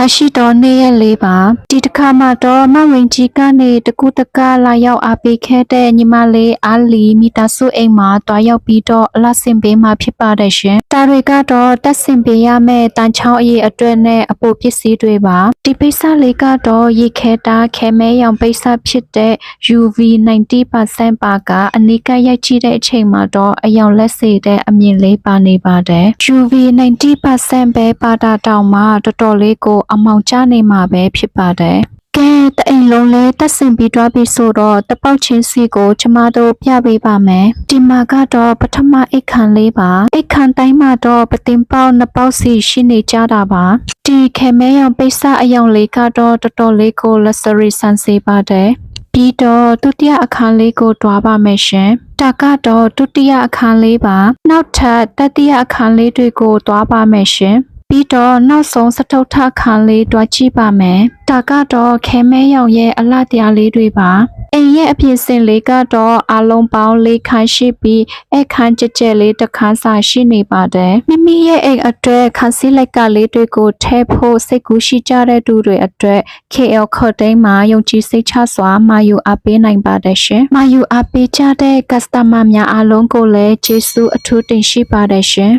လာရှိတော့နေ့ရက်လေးပါဒီတစ်ခါမှတော့မဝင်ကြီးကနေတကူတကလာရောက်အားပေးခဲ့တဲ့ညီမလေးအားလီမိသားစုအိမ်မှာတွားရောက်ပြီးတော့အလဆင်ပေးမှာဖြစ်ပါတယ်ရှင်ဒါတွေကတော့တက်ဆင်ပေးရမယ့်တန်ချောင်းအရေးအတွက်နဲ့အပိုပစ္စည်းတွေပါဒီပိစလေးကတော့ရေခဲတာခဲမဲရောင်ပိစဖြစ်တဲ့ UV 90%ပါကအနိကရိုက်ကြည့်တဲ့အချိန်မှာတော့အယောင်လက်စေတဲ့အမြင်လေးပါနေပါတယ် UV 90%ပဲပါတာတောင်မှတော်တော်လေးကိုအမောင်ကျနေမှာပဲဖြစ်ပါတယ်ကဲတအိမ်လုံးလဲတက်ဆင်ပြီးတွားပြီးဆိုတော့တပေါက်ချင်းစီကိုကျမတို့ပြပေးပါမယ်ဒီမှာကတော့ပထမအိတ်ခမ်းလေးပါအိတ်ခမ်းတိုင်းမှာတော့ပတင်ပေါက်နှစ်ပေါက်စီရှိနေကြတာပါဒီခဲမဲရောင်ပိတ်စအယောင်လေးကတော့တော်တော်လေးကို luxury ဆန်စေပါတယ်ပြီးတော့ဒုတိယအခန်းလေးကိုတွားပါမယ်ရှင်ဒါကတော့ဒုတိယအခန်းလေးပါနောက်ထပ်တတိယအခန်းလေးတွေကိုတွားပါမယ်ရှင် ပြီးတော့နောက်ဆုံးစတုထခန်းလေးတွားကြည့်ပါမယ်ဒါကတော့ခဲမဲရောင်ရဲ့အလှတရားလေးတွေပါအိမ်ရဲ့အပြင်စင်လေးကတော့အလုံးပေါင်းလေးခန်းရှိပြီးအခန်းကြက်ကြက်လေးတစ်ခန်းစာရှိနေပါတယ်မိမိရဲ့အိမ်အတွက်ခန်းစီလိုက်ကလေးတွေကိုထဲဖို့စိတ်ကူးရှိကြတဲ့သူတွေအတွက် KL ခေါ်တိန်မှာယုံကြည်စိတ်ချစွာမာယူအားပေးနိုင်ပါတယ်ရှင်မာယူအားပေးကြတဲ့ customer များအားလုံးကိုလည်းကျေးဇူးအထူးတင်ရှိပါတယ်ရှင်